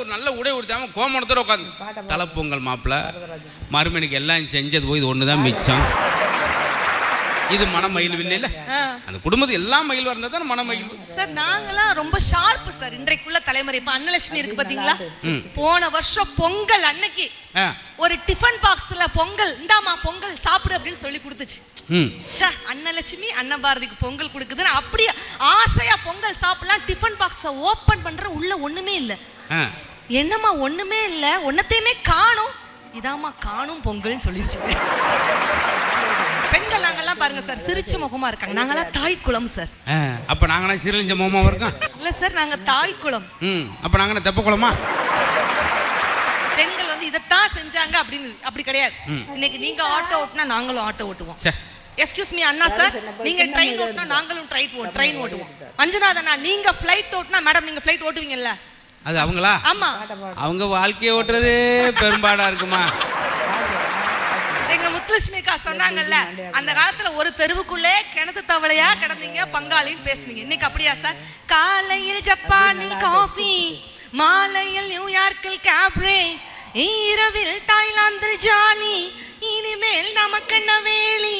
ஒரு நல்ல உடை உடுத்தாம கோமணத்தோட உட்காந்து தலைப்பொங்கல் மாப்பிள்ள மறுமணிக்கு எல்லாம் செஞ்சது போய் இது ஒன்று தான் மிச்சம். இது மனமயில் இல்லைல்ல. அந்த குடும்பத்து எல்லாம் மயில் வந்தா தான் மனமயில் சார் நாங்களாம் ரொம்ப ஷார்ப்பு சார். இன்றைக்குள்ள தலைமுறை. இப்ப அன்னலட்சுமி இருக்கு பாத்தீங்களா? போன வருஷம் பொங்கல் அன்னைக்கு ஒரு டிஃபன் பாக்ஸ்ல பொங்கல் இந்தாமா பொங்கல் சாப்பிடு அப்படின்னு சொல்லி கொடுத்துச்சு. அன்னலட்சுமி அன்னபாரதிக்கு பொங்கல் கொடுக்குதுன்னு அப்படியே ஆசையா பொங்கல் சாப்பிடலாம் டிஃபன் பாக்ஸை ஓபன் பண்ற உள்ள ஒண்ணுமே இல்ல. என்னம்மா ஒண்ணுமே இல்ல. ஒன்னத்தையுமே காணும். இதாம்மா காணும் பொங்கல்னு சொல்லிருச்சு. பெண்கள் நாங்கெல்லாம் பாருங்க சார் சிரிச்ச முகமா இருக்காங்க. நாங்கெல்லாம் தாய் குலம் சார். அப்போ நாங்கள்னா சீரழிஞ்ச மோமாவும் இருக்கோம் இல்ல சார் நாங்க தாய் குலம் ம். அப்போ நாங்கள் தெப்ப குளமா? பெண்கள் வந்து இதைத்தான் செஞ்சாங்க அப்படின்னு அப்படி கிடையாது. இன்னைக்கு நீங்க ஆட்டோ ஓட்டினா நாங்களும் ஆட்டோ ஓட்டுவோம். எஸ்கியூஸ் மீ அண்ணா சார் நீங்க ட்ரெயின் ஓட்டினா நாங்களும் ட்ரெயின் ட்ரெயின் ஓட்டுவோம். மஞ்சுநாத் அண்ணா நீங்க ஃப்ளைட் ஓட்டினா மேடம் நீங்க ஃப்ளைட் ஓட்டுவீங்கல்ல? அது அவங்களா? ஆமா. அவங்க வாழ்க்கையை ஓட்டுறது பெரும்பாடா இருக்குமா? எங்க முத்துலட்சுமி அக்கா சொன்னாங்கல்ல அந்த காலத்துல ஒரு தெருவுக்குள்ளே கிணத்து தவளையா கிடந்தீங்க பங்காளின்னு பேசுனீங்க. இன்னைக்கு அப்படியா சார்? காலையில் ஜப்பானில் காஃபி மாலையில் நியூயார்க்கில் கேப்ரே இரவில் தாய்லாந்தில் ஜாலி இனிமேல் நமக்கென்ன வேலி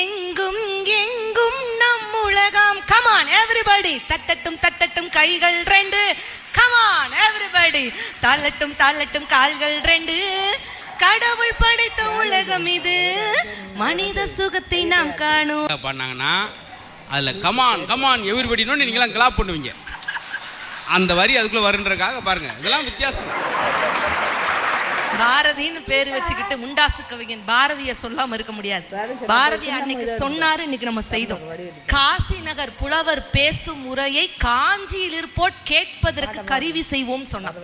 எங்கும் எங்கும் நம் உலகம். கமான் எவ்ரிபடி தட்டட்டும் தட்டட்டும் கைகள் ரெண்டு. கமான் எவ்ரிபடி தள்ளட்டும் தள்ளட்டும் கால்கள் ரெண்டு. கடவுள் படைத்த உலகம் இது. மனித சுகத்தை நாம் காணும். பண்ணாங்கன்னா அதில் கமான் கமான் எவ்ரிபடினு நீங்களாம் கிளாப் பண்ணுவீங்க. அந்த வரி அதுக்குள்ளே வருன்றதுக்காக பாருங்க இதெல்லாம் வித்தியாசம். பாரதின்னு பேர் வச்சுக்கிட்டு முண்டாசு கவிஞன் பாரதிய சொல்லாம இருக்க முடியாது. பாரதி அன்னைக்கு சொன்னாரு இன்னைக்கு நம்ம செய்தோம். காசி நகர் புலவர் பேசும் முறையை காஞ்சியில் இருப்போட் கேட்பதற்கு கருவி செய்வோம் சொன்னார்.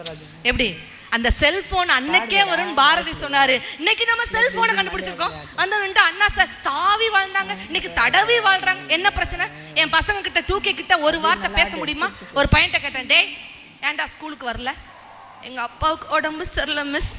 எப்படி? அந்த செல்போன் அன்னைக்கே வரும்னு பாரதி சொன்னாரு. இன்னைக்கு நம்ம செல்போனை கண்டுபிடிச்சிருக்கோம். அந்த அண்ணா சார் தாவி வாழ்ந்தாங்க. இன்னைக்கு தடவி வாழ்றாங்க. என்ன பிரச்சனை? என் பசங்க கிட்ட டூ கே கிட்ட ஒரு வார்த்தை பேச முடியுமா? ஒரு பையன்ட்ட கேட்டேன் டேய் ஏன்டா ஸ்கூலுக்கு வரல? எங்க அப்பாவுக்கு உடம்பு சரியில்லை மிஸ்.